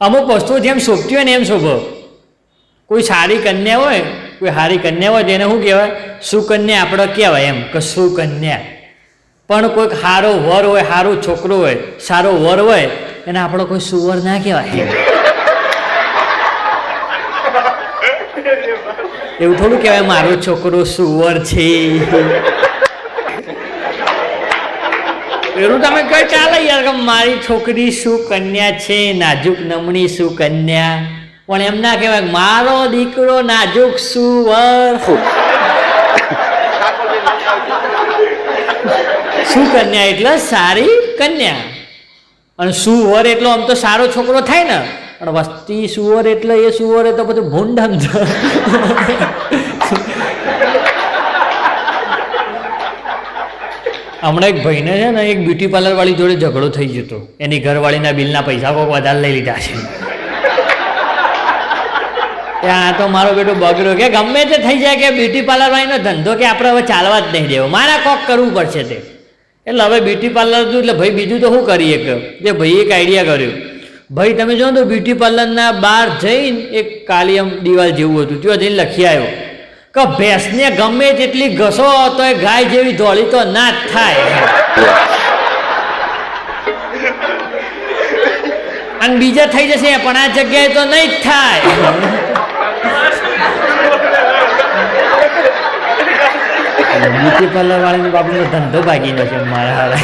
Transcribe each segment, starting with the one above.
અમુક વસ્તુઓ જેમ શોભતી હોય ને એમ શોભો. કોઈ સારી કન્યા હોય, કોઈ સારી કન્યા હોય તેને શું કહેવાય? સુકન્યા આપણે કહેવાય એમ, કે સુકન્યા. પણ કોઈક સારો વર હોય સારો છોકરો હોય, સારો વર હોય, એને આપણો કોઈ સુવર ના કહેવાય. એવું થોડું કહેવાય, મારો છોકરો સુવર છે. એવું તમે કઈ ચાલે યાર, કે મારી છોકરી શું કન્યા છે, નાજુક નમણી શું કન્યા? પણ એમ ના કહેવાય મારો દીકરો નાજુક સુવર. શું કન્યા એટલે સારી કન્યા. અને સુવર એટલો આમ તો સારો છોકરો થાય ને. પણ વસ્તી સુવર એટલે એ સુવર એ તો બધું ભૂંડ હમણાં એક ભાઈને છે ને, એક બ્યુટી પાર્લર વાળી જોડે ઝઘડો થઈ જતો. એની ઘરવાળીના બિલના પૈસા કોઈક વધારે લઈ લીધા છે. ત્યાં તો મારો બેટો બગડ્યો કે ગમે તે થઈ જાય કે બ્યુટી પાર્લર વાળીનો ધંધો કે આપણે હવે ચાલવા જ નહીં દેવો. મારે કોક કરવું પડશે તે. એટલે હવે બ્યુટી પાર્લર હતું એટલે ભાઈ બીજું તો શું કરીએ કે? જે ભાઈ એક આઈડિયા કર્યો. ભાઈ, તમે જો તો બ્યુટી પાર્લરના બહાર જઈને એક કાલિયમ દિવાલ જેવું હતું, ત્યાં જઈને લખી આવ્યો. કે ભેંસને ગમે તેટલી ઘસો તો એ ગાય જેવી ધોળી તો ના જ થાય. અને બીજા થઈ જશે પણ આ જગ્યાએ તો નહીં જ થાય. બ્યુટી પાર્લર વાળાની બાપુનો ધંધો ભાગીનો છે મારા હારા.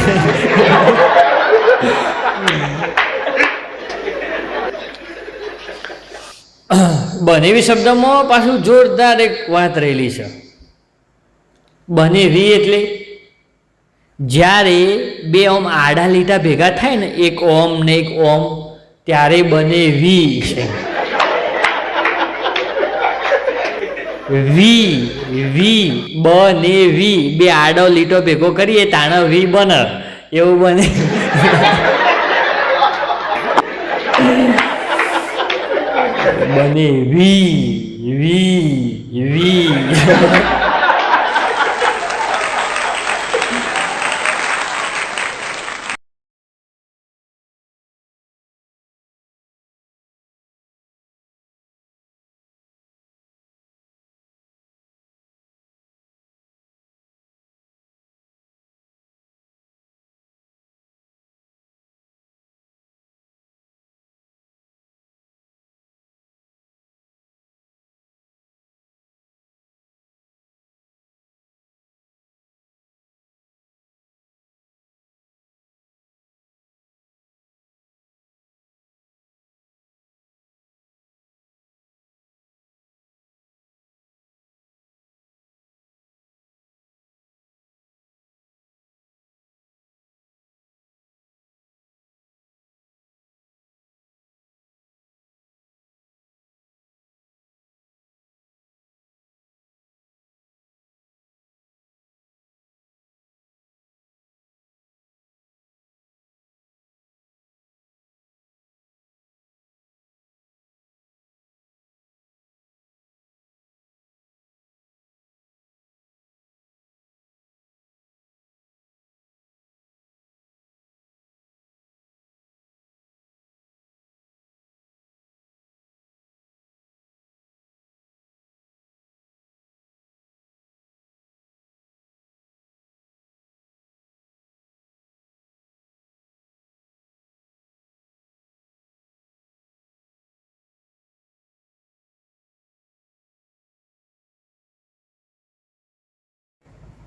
બનેવી શબ્દમાં પાછું જોરદાર એક વાત રહેલી છે. બનેવી એટલે જ્યારે બે ઓમ આડા લીટા ભેગા થાય ને, એક ઓમ ને એક ઓમ, ત્યારે બને વી છે. વી વી, બને વી. બે આડો લીટો ભેગો કરીએ, તાણ વી બને. એવું બને. બને વી વી વી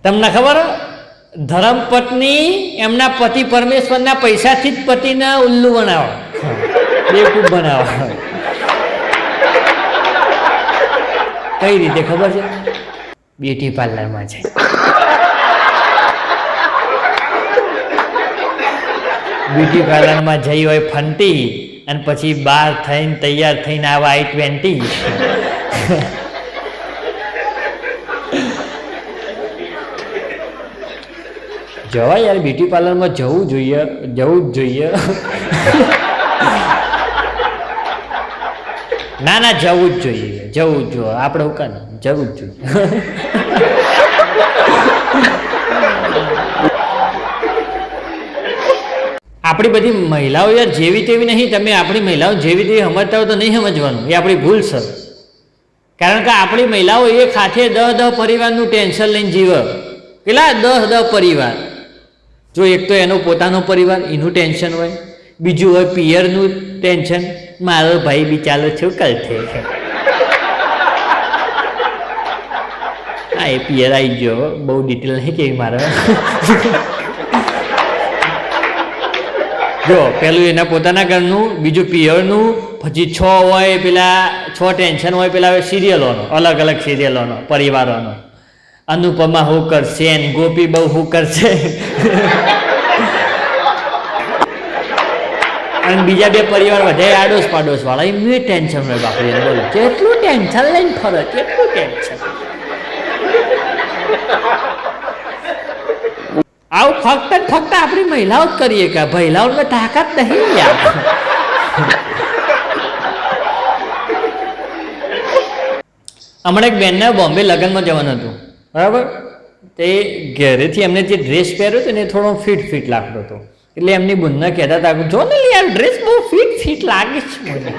તમને ખબર? ધર્મપત્ની એમના પતિ પરમેશ્વરના પૈસાથી જ પતિને ઉલ્લુ બનાવો. બેવકૂફ બનાવો. કઈ રીતે ખબર છે? બ્યુટી પાર્લરમાં છે. બ્યુટી પાર્લરમાં જઈ હોય ફંટી અને પછી બહાર થઈને તૈયાર થઈને આવા આઈ ટ્વેન્ટી. જવાય યાર, બ્યુટી પાર્લરમાં જવું જોઈએ, જવું જ જોઈએ. ના ના, જવું જ જોઈએ, જવું જ જોઈએ. આપણે હું કાને? જવું જ જોઈએ. આપણી બધી મહિલાઓ યાર જેવી તેવી નહીં, તમે આપણી મહિલાઓ જેવી તેવી સમજતા હો તો નહીં સમજવાનું. એ આપણી ભૂલ સર કારણ કે આપણી મહિલાઓ એક સાથે દહ દહ પરિવારનું ટેન્શન લઈને જીવે. કેટલા દહ દહ પરિવાર? જો એક તો એનો પોતાનો પરિવાર, એનું ટેન્શન હોય, બીજું હોય પિયરનું ટેન્શન, મારો ભાઈ બિચારો છું કલથે છે. હા, એ પિયર આવી ગયો. બહુ ડિટેલ નહીં કેવી મારે. જો, પેલું એના પોતાના ઘરનું, બીજું પિયરનું, પછી છ હોય પેલા, છ ટેન્શન હોય પેલા સિરિયલોનો અલગ અલગ સિરિયલોનો પરિવારોનો. અનુપમા હું કરશે ને ગોપી બહુ હું કરશે. અને બીજા બે પરિવાર વધારે આડોશ પાડોશ વાળા એમનું ટેન્શન હોય બાપરે બોલો. કેટલું ટેન્શન લઈને ફરો કેટલું ટેન્શન. આવું ફક્ત ફક્ત આપણી મહિલાઓ જ કરીએ કે મહિલાઓને તાકાત નહીં યાર. હમણાં એક બેનને બોમ્બે લગ્નમાં જવાનું હતું. બરાબર? તે ઘરેથી એમને જે ડ્રેસ પહેર્યો હતો ને થોડો ફિટ ફિટ લાગતો હતો. એટલે એમની બુનના કહેતા હતા જો ને યાર ડ્રેસ બહુ ફિટ ફિટ લાગે છે. મને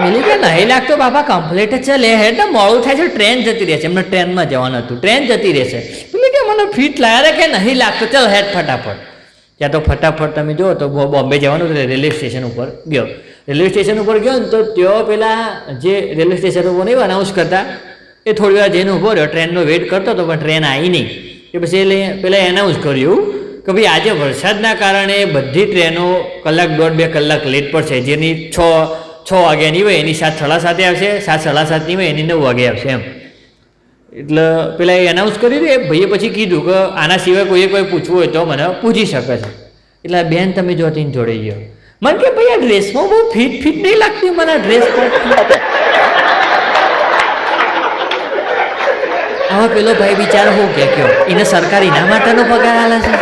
મિલી કે નહીં લાગતો બાપા કમ્પ્લીટ જ લે હેડ ને મોડું થાય છે ટ્રેન જતી રહેશે. એમને ટ્રેનમાં જવાનું હતું. ટ્રેન જતી રહેશે. પેલી કે, મને ફિટ લાગે કે નહીં લાગતો? ચાલ હેડ ફટાફટ. ત્યાં તો ફટાફટ તમે જુઓ તો બોમ્બે જવાનું હતું, રેલવે સ્ટેશન ઉપર ગયો. રેલવે સ્ટેશન ઉપર ગયો ને તો ત્યાં પેલા જે રેલવે સ્ટેશન ઉપર નહીં અનાઉન્સ કરતા એ થોડી વાર જઈને ઊભો રહ્યો ટ્રેનનો વેઇટ કરતો હતો, પણ ટ્રેન આવી નહીં. કે પછી એટલે પહેલાં એનાઉન્સ કર્યું કે ભાઈ આજે વરસાદના કારણે બધી ટ્રેનો કલાક દોઢ બે કલાક લેટ પર છે જેની છ છ વાગ્યાની હોય, એની સાત સાડા સાતે આવશે, સાત સાડા સાતની હોય, એની નવ વાગે આવશે એમ. એટલે પેલા એ એનાઉન્સ કર્યું એ ભાઈએ પછી કીધું કે આના સિવાય કોઈએ કોઈ પૂછવું હોય તો મને પૂછી શકે છે. એટલે બેન તમે જો તેને જોડે ગયો. મને કે ભાઈ આ ડ્રેસમાં બહુ ફિટ ફિટ નહીં લાગતી, મને ડ્રેસ હવે પેલો ભાઈ બિચારો હું કે કયો? એને સરકાર એના માટેનો પગાર આલે છે?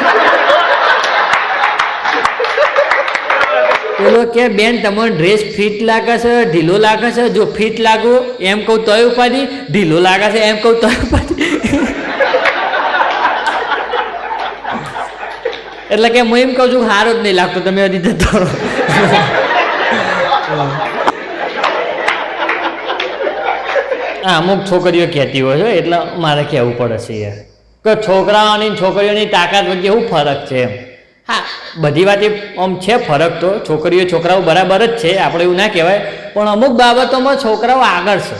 પેલો કે, બેન, તમારો ડ્રેસ ફિટ લાગે છે, ઢીલો લાગે છે? જો ફિટ લાગો, એમ કહું તોય ઉપાધિ ઢીલો લાગે છે, એમ કહું તોય ઉપાધિ એટલે કે હું એમ કહું છું સારો જ નહીં લાગતો, તમે હજી જતો રહો આ અમુક છોકરીઓ કહેતી હોય છે, એટલે મારે કહેવું પડે છે યાર કે છોકરાઓની છોકરીઓની તાકાત વચ્ચે શું ફરક છે એમ? હા, બધી વાત આમ છે ફરક તો. છોકરીઓ છોકરાઓ બરાબર જ છે, આપણે એવું ના કહેવાય. પણ અમુક બાબતોમાં છોકરાઓ આગળ છે.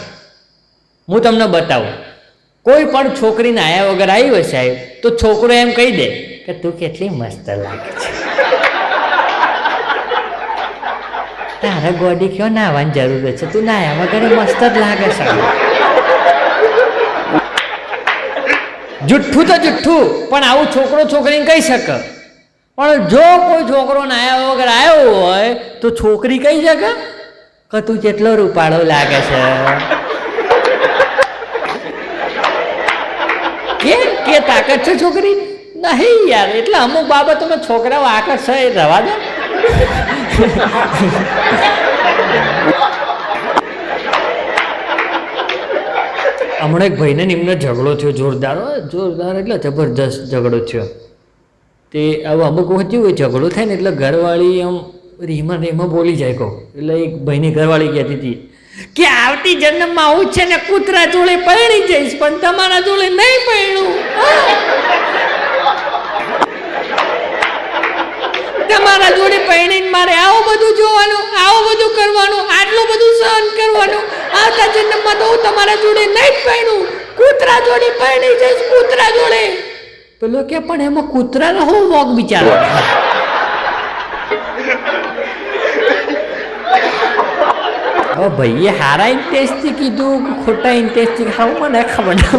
હું તમને બતાવું. કોઈ પણ છોકરીને આયા વગર આવી હોય સાહેબ, તો છોકરો એમ કહી દે કે તું કેટલી મસ્ત લાગે છે. તારે ગોડી કયો નાહવાની જરૂર છે? તું નાયા વગર મસ્ત જ લાગે છે. જુઠ્ઠું તો જુઠ્ઠું, પણ આવું છોકરો છોકરીને કહી શકે. પણ જો કોઈ છોકરો નાયા વગર આવ્યો હોય, તો છોકરી કહી શકે? કે તું જેટલો રૂપાળો લાગે છે? કે કે તાકાત છે છોકરી? નહીં યાર, એટલે અમુક બાબતોમાં છોકરાઓ આકર્ષ એ રવા દો. હમણાં એક ભાઈને ને એમનો ઝઘડો થયો, જોરદાર. જોરદાર એટલે જબરજસ્ત ઝઘડો થયો. તે હવે અમુક વખત જેવું ઝઘડો થાય ને એટલે ઘરવાળી આમ રીમાં રીમાં બોલી જાય કહો એટલે એક ભાઈની ઘરવાળી કહેતી હતી કે આવતી જન્મમાં આવું જ છે ને કૂતરા જોડે પરણી જઈશ, પણ તમારા જોડે નહીં પહેરું તમારા જોડે પહેરીને મારે આવું બધું જોવાનું, આવું બધું કરવાનું, આટલું બધું સહન કરવાનું આવતા જન્મમાં તો હું તમારા જોડે નહીં પહેણું. કૂતરા જોડે પહેણી જઈશ, કૂતરા જોડે. પેલો કે, પણ એમાં કૂતરા રહો વોગ બિચારો? હવે ભાઈએ, હારા ઇન્ટેસ્ટથી કીધું કે ખોટા ઇન્ટેસ્ટથી ખાવું મને ખબર ના